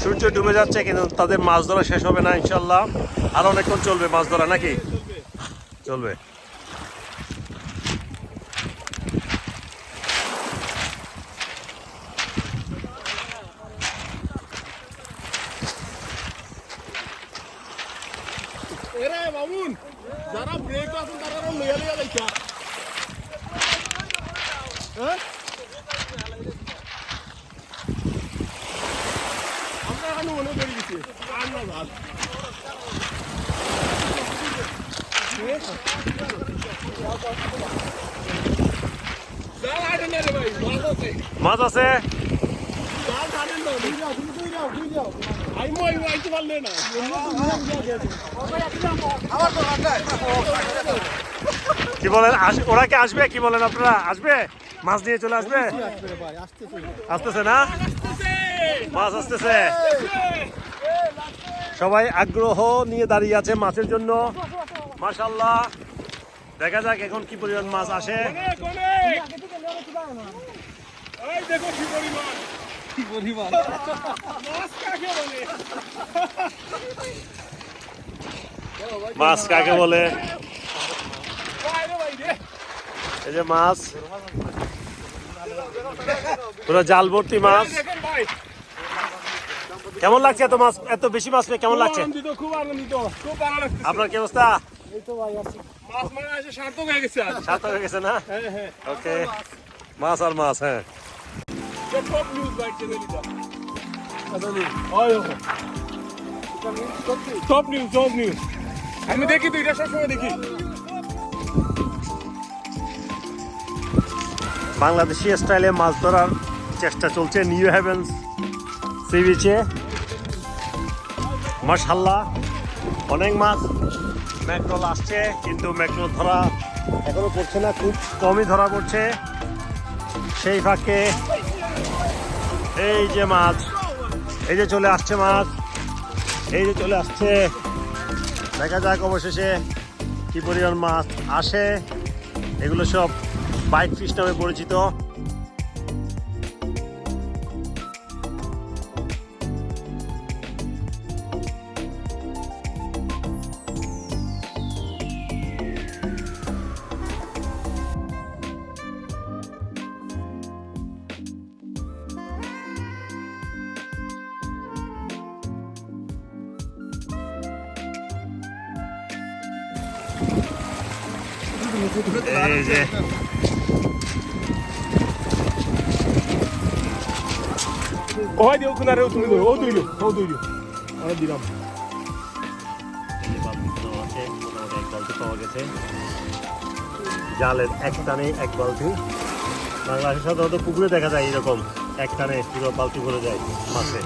সূর্য ডুবে যাচ্ছে কিন্তু তাদের মাছ ধরা শেষ হবে না ইনশাল্লাহ আর অনেকক্ষণ চলবে মাছ ধরা নাকি? চলবে। যারা ব্রেক তারা লইয়া লইয়া হ্যাঁ আমরা এখন মনে করি গেছি আর না ভালো জাল আটেন না রে ভাই মাছ আছে মাছ আছে জাল আটেন না দুই যাও তুমি দুই যাও দুই যাও আই মই আইতে পারলে না কি বলেন ওরা কি আসবে? কি বলেন আপনারা? আসবে? মাছ নিয়ে চলে আসবে? আসতেছে না? মাছ আসতেছে। সবাই আগ্রহ নিয়ে দাঁড়িয়ে আছে মাছের জন্য। মাশাল্লাহ দেখা যাক এখন কি পরিমাণ মাছ আসে। মাছ কাকে বলে? এই যে মাছ। পুরো জাল ভর্তি মাছ। কেমন লাগছে এত মাছ এত বেশি মাছ পেয়ে কেমন লাগছে? আনন্দিত খুব আনন্দিত খুব ভালো লাগছে আপনার কি অবস্থা? মাছ এসে সার্থক হয়ে গেছে সার্থক হয়ে গেছে না? হ্যাঁ হ্যাঁ। ওকে। মাছ আর মাছ হ্যাঁ। টপ নিউজ ভাই চ্যানেলটা টপ নিউজ টপ নিউজ আমি দেখি তো এটা সবসময় দেখি। বাংলাদেশি স্টাইলে মাছ ধরার চেষ্টা চলছে নিউ হেভেন্স সি বিচে মাশাল্লাহ অনেক মাছ। ম্যাকরোল আসছে, কিন্তু ম্যাকরোল ধরা এখনও পড়ছে না, খুব কমই ধরা পড়ছে। সেই ফাঁকে এই যে মাছ, এই যে চলে আসছে মাছ, এই যে চলে আসছে। দেখা যাক অবশেষে কি পরিমাণ মাছ আসে। এগুলো সব বাইট ফিশ নামে পরিচিত। এই যে দুইলো ও দুইলো আরে দিলাম জালের এক টানে এক বালতি। বাংলাদেশে সাধারণত পুকুরে দেখা যায় এরকম এক টানে পুরো বালতি ভরে যায় মাছে।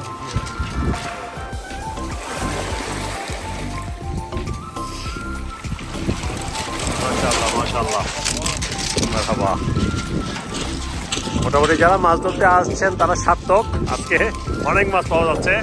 মোটামুটি যারা মাছ ধরতে আসছেন তারা সার্থক। আজকে অনেক মাছ পাওয়া যাচ্ছে।